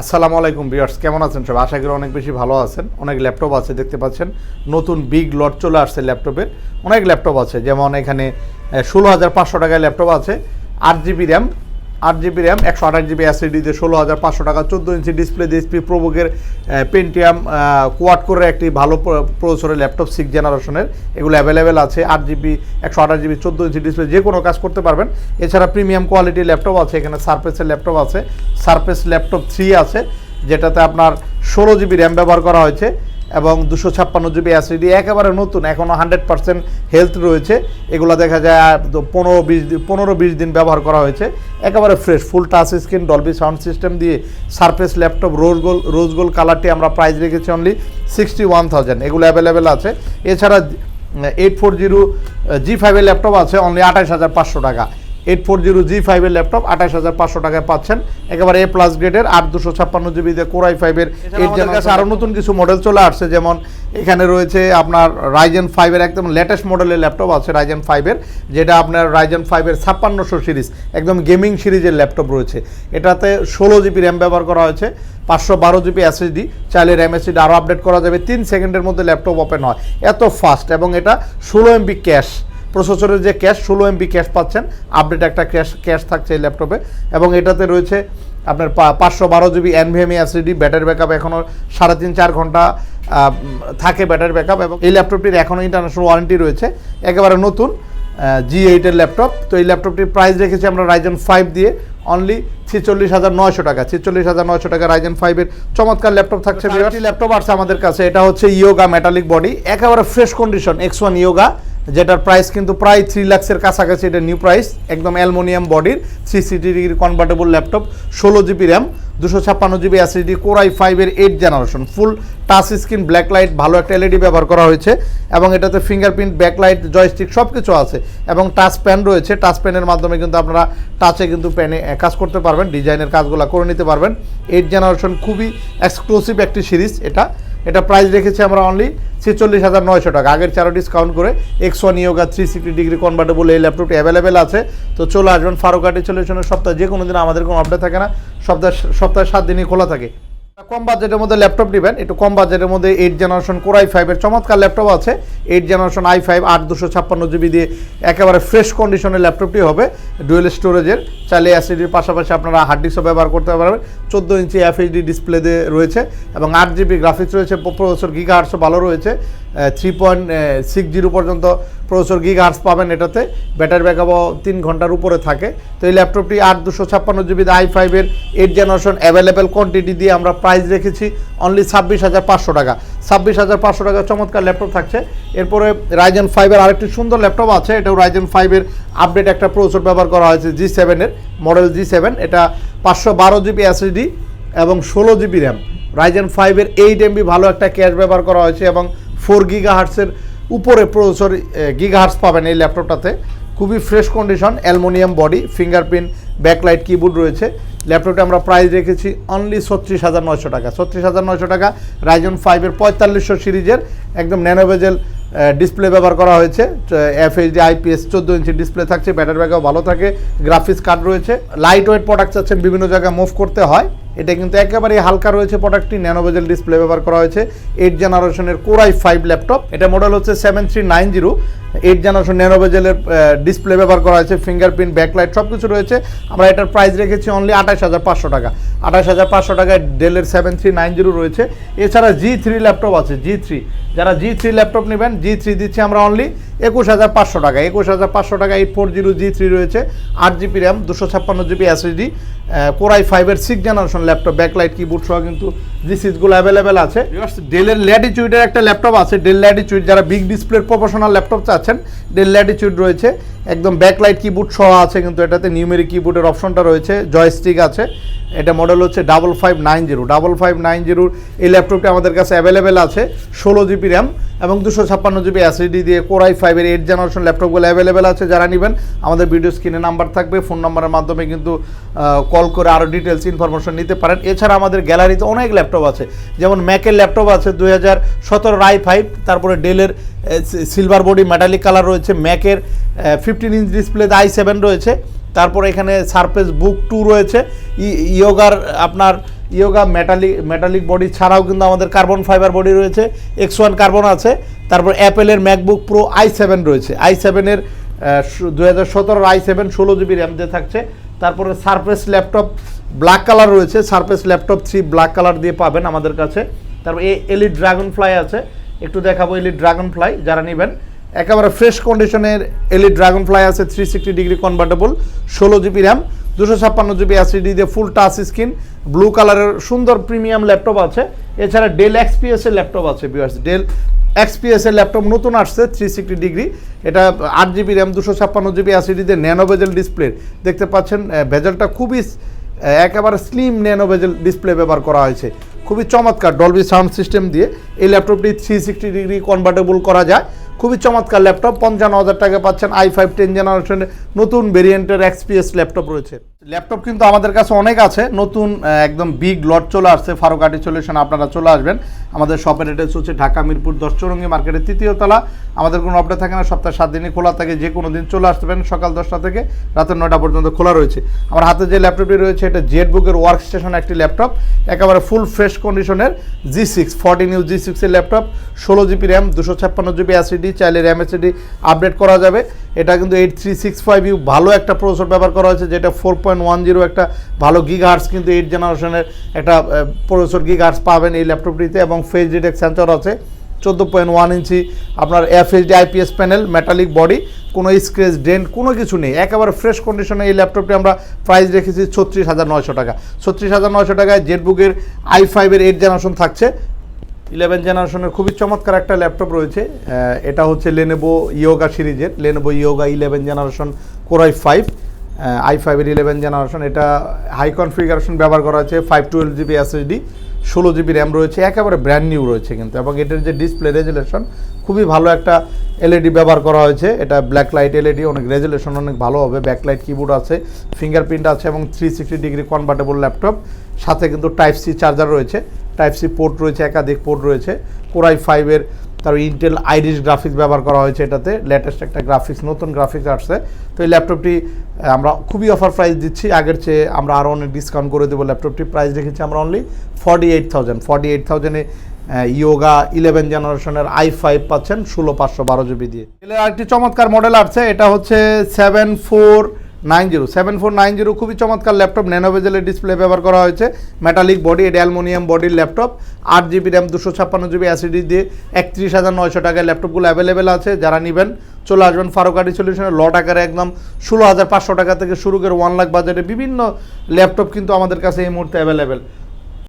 আসসালামু আলাইকুম বিয়ার্স কেমন আছেন সব আশা করি অনেক বেশি ভালো আছেন। অনেক ল্যাপটপ আছে, দেখতে পাচ্ছেন। নতুন বিগ লট চলে আসছে ল্যাপটপের। অনেক ল্যাপটপ আছে, যেমন এখানে ষোলো হাজার পাঁচশো টাকায় ল্যাপটপ আছে, আট জিবি র্যাম আট জিবি র্যাম, একশো আঠাশ জিবি অ্যাসিডি দিয়ে ষোলো হাজার পাঁচশো টাকা, চোদ্দ ইঞ্চি ডিসপ্লে এসপি প্রোবুকের পেন্টিয়াম কোয়াড করে একটি ভালো প্রসেসরের ল্যাপটপ সিক্স জেনারেশনের এগুলো অ্যাভেলেবেল আছে, আট জিবি, একশো আঠাশ জিবি, চোদ্দ ইঞ্চি ডিসপ্লে যে কোনো কাজ করতে পারবেন। এছাড়া প্রিমিয়াম কোয়ালিটির ল্যাপটপ আছে, এখানে সারফেসের ল্যাপটপ আছে। সারফেস ল্যাপটপ থ্রি আছে, যেটাতে আপনার ষোলো জিবি র্যাম ব্যবহার করা হয়েছে। এবং দুশো ছাপ্পান্ন জিবি অ্যাসিডি একেবারে নতুন এখনও হান্ড্রেড পার্সেন্ট হেলথ রয়েছে। এগুলো দেখা যায় পনেরো বিশ দিন, পনেরো বিশ দিন ব্যবহার করা হয়েছে। একেবারে fresh full touch screen Dolby sound system দিয়ে surface laptop rose gold rose gold কালারটি আমরা প্রাইস রেখেছি অনলি সিক্সটি ওয়ান থাউজেন্ড এগুলো অ্যাভেলেবেল আছে। এছাড়া এইট ফোর জিরো জি ফাইভের ল্যাপটপ আছে অনলি আঠাশ হাজার পাঁচশো টাকা। এইট ফোর জিরো জি ফাইভের ল্যাপটপ আঠাশ হাজার পাঁচশো টাকায় পাচ্ছেন। একেবারে এ প্লাস গ্রেডের আট দুশো ছাপ্পান্ন জিবিতে কোরাই ফাইভের এইট কাছে আরও নতুন কিছু মডেল চলে আসছে যেমন এখানে রয়েছে আপনার রাইজেন ফাইভের একদম লেটেস্ট মডেলের ল্যাপটপ আছে রাইজেন ফাইভের যেটা আপনার রাইজেন ফাইভের ছাপ্পান্নশো সিরিজ একদম গেমিং সিরিজের ল্যাপটপ রয়েছে। এটাতে ষোলো জিবি র্যাম ব্যবহার করা হয়েছে পাঁচশো বারো জিবি এসএসডি চাইলে র্যাম এসএসডি আরও আপডেট করা যাবে তিন সেকেন্ডের মধ্যে ল্যাপটপ ওপেন হয়। এত ফাস্ট এবং এটা ষোলো এমবি ক্যাশ প্রসেসরের যে ক্যাশ ষোলো এমবি ক্যাশ পাচ্ছেন। আপডেট একটা ক্যাশ ক্যাশ থাকছে এই ল্যাপটপে। এবং এটাতে রয়েছে আপনার পাঁচশো বারো GB NVMe SSD battery backup এখনও সাড়ে তিন চার ঘণ্টা থাকে ব্যাটারি ব্যাকআপ। এবং এই ল্যাপটপটির এখনও ইন্টারন্যাশনাল ওয়ারেন্টি রয়েছে। একেবারে নতুন জি এইটের ল্যাপটপ। তো এই ল্যাপটপটির প্রাইস রেখেছি আমরা রাইজেন ফাইভ দিয়ে। অনলি ছেচল্লিশ হাজার নয়শো টাকা ছেচল্লিশ হাজার নয়শো টাকা রাইজেন ফাইভের চমৎকার ল্যাপটপ থাকছে ল্যাপটপ আছে আমাদের কাছে এটা হচ্ছে ইয়োগা মেটালিক বডি একেবারে fresh condition X one Yoga যেটার প্রাইস কিন্তু প্রায় থ্রি লাক্সের কাছাকাছি এটা নিউ প্রাইস একদম অ্যালমোনিয়াম বডির three sixty degree convertible laptop ষোলো জিবি র্যাম দুশো ছাপ্পান্ন জিবি অ্যাসিডি কোরাই ফাইভের eight generation full touch screen black light ভালো একটা এলইডি ব্যবহার করা হয়েছে, এবং এটাতে ফিঙ্গারপ্রিন্ট ব্যাকলাইট জয়স্টিক সব কিছু আছে, এবং টাচ প্যান রয়েছে টাচ প্যানের মাধ্যমে কিন্তু আপনারা টাচে কিন্তু প্যানে কাজ করতে পারবেন ডিজাইনের কাজগুলো করে নিতে পারবেন। এইট জেনারেশন খুবই এক্সক্লুসিভ একটি সিরিজ এটা। এটা প্রাইস রেখেছি আমরা অনলি ছেচল্লিশ হাজার নয়শো টাকা। আগের চারো ডিসকাউন্ট করে X one Yoga three sixty degree convertible এই ল্যাপটপটি অ্যাভেলেবেল আছে। তো চলে আসবেন ফারুকাটি সলিউশনের সপ্তাহে। যে কোনো দিন আমাদের কোনো আপডেট থাকে না। সপ্তাহে সপ্তাহে সাত দিনই খোলা থাকে। কম বাজেটের মধ্যে ল্যাপটপ নেবেন, একটু কম বাজেটের মধ্যে এইট জেনারেশন কোর আই ফাইভের চমৎকার ল্যাপটপ আছে। এইট জেনারেশন আই ফাইভ আট দুশো ছাপ্পান্ন জিবি দিয়ে একেবারে ফ্রেশ কন্ডিশনের ল্যাপটপটি হবে ডুয়েল স্টোরেজের চাইলে অ্যাসিডির পাশাপাশি আপনারা হার্ড ডিস্কও ব্যবহার করতে পারবেন। চোদ্দ ইঞ্চি এফএইচডি ডিসপ্লে দিয়ে রয়েছে এবং আট জিবি গ্রাফিক্স রয়েছে প্রসেসর গিগা আটশো ভালো রয়েছে। থ্রি পয়েন্ট সিক্স জিরো পর্যন্ত প্রসেসর গিগ আর্টস পাবেন এটাতে। ব্যাটারি ব্যাকআপও তিন ঘণ্টার উপরে থাকে। তো এই ল্যাপটপটি আট দুশো ছাপ্পান্ন জিবি আই ফাইভের এইট জেনারেশন অ্যাভেলেবেল কোয়ান্টিটি দিয়ে আমরা প্রাইস রেখেছি অনলি ছাব্বিশ হাজার পাঁচশো টাকা। ছাব্বিশ হাজার পাঁচশো টাকা চমৎকার ল্যাপটপ থাকছে। এরপরে রাইজেন ফাইভের আরেকটি সুন্দর ল্যাপটপ আছে। এটাও রাইজেন ফাইভের আপডেট একটা প্রসেসর ব্যবহার করা হয়েছে জি সেভেনের মডেল জি সেভেন এটা পাঁচশো বারো জিবি এসএসডি এবং ষোলো জিবি র্যাম রাইজেন ফাইভের এইট এমবি ভালো একটা ক্যাশ ব্যবহার করা হয়েছে এবং ফোর গিগা হার্টসের উপরে প্রসেসর গিগা হার্টস পাবেন এই ল্যাপটপটাতে। খুবই fresh condition, aluminium body, fingerprint, backlight, keyboard রয়েছে। ল্যাপটপটা আমরা প্রাইস রেখেছি অনলি ছত্রিশ হাজার নয়শো টাকা। ছত্রিশ হাজার নয়শো টাকা রাইজন ফাইভের পঁয়তাল্লিশশো সিরিজের একদম ন্যানোভেজেল ডিসপ্লে ব্যবহার করা হয়েছে। এফএইচডি আইপিএস চোদ্দ ইঞ্চি ডিসপ্লে থাকছে, ব্যাটারি ব্যাকআপ ভালো থাকে গ্রাফিক্স কার্ড রয়েছে। লাইট ওয়েট প্রোডাক্ট চাচ্ছেন, বিভিন্ন জায়গায় মুভ করতে হয়। এটা কিন্তু একেবারেই হালকা রয়েছে প্রোডাক্টটি ন্যানোভেজেল ডিসপ্লে ব্যবহার করা হয়েছে এইট জেনারেশনের কোরাই ফাইভ ল্যাপটপ এটা মডেল হচ্ছে seven three nine zero eight generation ন্যানোভেজেলের display ব্যবহার করা হয়েছে ফিঙ্গারপ্রিন্ট ব্যাকলাইট সব কিছু রয়েছে। আমরা এটার প্রাইস রেখেছি অনলি আঠাশ হাজার পাঁচশো টাকা। আঠাশ হাজার পাঁচশো টাকায় ডেলের সেভেন থ্রি নাইন জিরো রয়েছে। এছাড়া জি থ্রি ল্যাপটপ আছে জি থ্রি যারা জি থ্রি ল্যাপটপ নেবেন জি থ্রি দিচ্ছি আমরা অনলি একুশ হাজার পাঁচশো টাকা। একুশ হাজার পাঁচশো টাকা eight four zero G three রয়েছে। আট জিবি র্যাম দুশো ছাপ্পান্ন জিবি এসএসডি কোরাই ফাইভের six generation laptop backlight keyboard সহ কিন্তু জি সিজগুলো অ্যাভেলেবেল আছে। ডেলের ল্যাটিচিউডের একটা ল্যাপটপ আছে। ডেল ল্যাটিচিউড যারা বিগ ডিসপ্লের প্রফেশনাল ল্যাপটপ চাচ্ছেন ডেল ল্যাটিচিউড রয়েছে। একদম ব্যাকলাইট কিবোর্ড সহ আছে, কিন্তু এটাতে নিউমেরিক কিবোর্ডের অপশনটা রয়েছে। জয়স্টিক আছে। এটা মডেল হচ্ছে double five nine zero double five nine জিরোর এই ল্যাপটপটি আমাদের কাছে অ্যাভেলেবেল আছে। ষোলো জিবি র্যাম এবং দুশো ছাপ্পান্ন জিবি অ্যাসিডি দিয়ে কোরাই ফাইভের এইট জেনারেশন ল্যাপটপগুলো অ্যাভেলেবেল আছে। যারা নেবেন, আমাদের ভিডিও স্ক্রিনে নাম্বার থাকবে। ফোন নাম্বারের মাধ্যমে কিন্তু কল করে আরও ডিটেলস ইনফরমেশন নিতে পারেন। এছাড়া আমাদের গ্যালারিতে অনেক ল্যাপটপ আছে। যেমন ম্যাকের ল্যাপটপ আছে দুই হাজার সতেরো আই ফাইভ তারপরে ডেলের সিলভার বডি মেটালিক কালার রয়েছে। ম্যাকের ফিফটিন ইঞ্চ ডিসপ্লেতে আই সেভেন রয়েছে। তারপরে এখানে সারফেস বুক টু রয়েছে। ইয়োগার আপনার ইয়োগা মেটালিক মেটালিক বডি ছাড়াও কিন্তু আমাদের কার্বন ফাইবার বডি রয়েছে। এক্স ওয়ান কার্বন আছে। তারপর অ্যাপেলের ম্যাকবুক প্রো আই সেভেন রয়েছে। আই সেভেনের দু হাজার সতেরোর আই সেভেন ষোলো জিবি র্যাম দিয়ে থাকছে। তারপরে সারফেস ল্যাপটপ ব্ল্যাক কালার রয়েছে Surface laptop three black colour দিয়ে পাবেন আমাদের কাছে। তারপর এ এলি ড্রাগন ফ্লাই আছে, একটু দেখাবো এলি ড্রাগন ফ্লাই যারা নেবেন। একেবারে ফ্রেশ কন্ডিশনের এলি ড্রাগন ফ্লাই আছে থ্রি সিক্সটি ডিগ্রি কনভার্টেবল ষোলো জিবি র্যাম দুশো ছাপ্পান্ন জিবি অ্যাসিডি দিয়ে ফুল টাচ স্ক্রিন ব্লু কালারের সুন্দর প্রিমিয়াম ল্যাপটপ আছে। এছাড়া ডেল এক্সপিএস এর ল্যাপটপ আছে বিয়ার্স ডেল এক্সপিএস এর ল্যাপটপ নতুন আসছে থ্রি সিক্সটি ডিগ্রি এটা আট জিবি র্যাম দুশো ছাপ্পান্ন জিবি দিয়ে ন্যানো বেজেল ডিসপ্লে দেখতে পাচ্ছেন ভেজেলটা খুবই একেবারে স্লিম ন্যানো বেজেল ডিসপ্লে ব্যবহার করা হয়েছে। খুবই চমৎকার ডলবি সাউন্ড সিস্টেম দিয়ে এই ল্যাপটপটি থ্রি সিক্সটি ডিগ্রি কনভার্টেবল করা যায়। খুবই চমৎকার ল্যাপটপ পঞ্চান্ন হাজার টাকা পাচ্ছেন আই ফাইভ টেন জেনারেশনের নতুন ভেরিয়েন্টের এক্সপিএস ল্যাপটপ রয়েছে। ল্যাপটপ কিন্তু আমাদের কাছে অনেক আছে। নতুন একদম বিগ লট চলে আসছে। ফারুক আর্টি সলিউশন আপনারা চলে আসবেন। আমাদের শপের অ্যাড্রেস হচ্ছে ঢাকা, মিরপুর, দশ চৌরঙ্গি মার্কেটের তৃতীয় তলা। আমাদের কোনো অপডেট থাকে না, সপ্তাহে সাত দিনই খোলা থাকে, যে কোনো দিন চলে আসতে পারেন সকাল দশটা থেকে রাতের নয়টা পর্যন্ত খোলা রয়েছে। আমার হাতে যে ল্যাপটপটি রয়েছে, এটা জেড বুকের ওয়ার্ক স্টেশন একটি ল্যাপটপ। একেবারে ফুল ফ্রেশ কন্ডিশনের G six forty new G সিক্সের ল্যাপটপ। ষোলো জিবি র্যাম দুশো ছাপ্পান্ন জিবি অ্যাসিডি চাইলে র্যাম এসিডি আপডেট করা যাবে। এটা কিন্তু eight three six five U ভালো একটা প্রসেসর ব্যবহার করা হয়েছে, যেটা ফোর পয়েন্ট ওয়ান জিরো একটা ভালো গিগ হার্স কিন্তু এইট জেনারেশনের একটা প্রসেসর গিগ হার্স পাবেন এই ল্যাপটপটিতে এবং ফেস ডিটেক্ট সেন্সর আছে, চোদ্দ পয়েন্ট ওয়ান ইঞ্চি আপনার FHD IPS panel metallic body কোনো স্ক্রেচ ডেন্ট কোনো কিছু নেই। একেবারে ফ্রেশ কন্ডিশনে এই ল্যাপটপটি আমরা প্রাইস রেখেছি ছত্রিশ হাজার নয়শো টাকা। ছত্রিশ হাজার নয়শো টাকায় জেটবুকের আই ফাইভের এইট জেনারেশন থাকছে। ইলেভেন জেনারেশনের খুবই চমৎকার একটা ল্যাপটপ রয়েছে। এটা হচ্ছে লেনেভো ইয়োগা সিরিজের Lenovo Yoga eleven generation core i five I ফাইভের ইলেভেন জেনারেশন এটা হাই কনফিগারেশন ব্যবহার করা হয়েছে ফাইভ টুয়েলভ জিবি এসএসডি ষোলো জিবি র্যাম রয়েছে, একেবারে ব্র্যান্ড নিউ রয়েছে কিন্তু। এবং এটার যে ডিসপ্লে রেজুলেশন খুবই ভালো একটা এলইডি ব্যবহার করা হয়েছে। এটা ব্ল্যাক লাইট এলইডি অনেক রেজুলেশন অনেক ভালো হবে। ব্যাকলাইট কিবোর্ড আছে ফিঙ্গারপ্রিন্ট আছে এবং three sixty degree convertible laptop সাথে কিন্তু টাইপ সি চার্জার রয়েছে। টাইপ সি পোর্ট রয়েছে, একাধিক পোর্ট রয়েছে। কোরাই ফাইভের তার ইন্টেল আইরিশ গ্রাফিক্স ব্যবহার করা হয়েছে এটাতে লেটেস্ট একটা গ্রাফিক্স নতুন গ্রাফিক্স আসছে। তো এই ল্যাপটপটি আমরা খুবই অফার প্রাইস দিচ্ছি। আগের চেয়ে আমরা আরও অনেক ডিসকাউন্ট করে দেবো ল্যাপটপটি প্রাইস রেখেছি আমরা only forty eight thousand forty eight থাউজেন্ডে Yoga eleven জেনারেশনের আই ফাইভ পাচ্ছেন, ষোলো পাঁচশো বারো জিবি দিয়ে। এর আরেকটি চমৎকার মডেল আসছে, এটা হচ্ছে seven four nine zero seven four nine zero খুবই চমৎকার ল্যাপটপ ন্যানোভেজেলের ডিসপ্লে ব্যবহার করা হয়েছে। মেটালিক বডি এটা অ্যালমোনিয়াম বডির ল্যাপটপ। আট জিবি র্যাম দুশো ছাপ্পান্ন জিবি অ্যাসিডি দিয়ে একত্রিশ হাজার নয়শো টাকায় ল্যাপটপগুলো অ্যাভেলেবেল আছে, যারা নেবেন চলে আসবেন ফারুকাটি সলিউশনের লট আকারে একদম ষোলো হাজার পাঁচশো টাকা থেকে শুরু করে ওয়ান লাখ বাজারে বিভিন্ন ল্যাপটপ কিন্তু আমাদের কাছে এই মুহূর্তে অ্যাভেলেবেল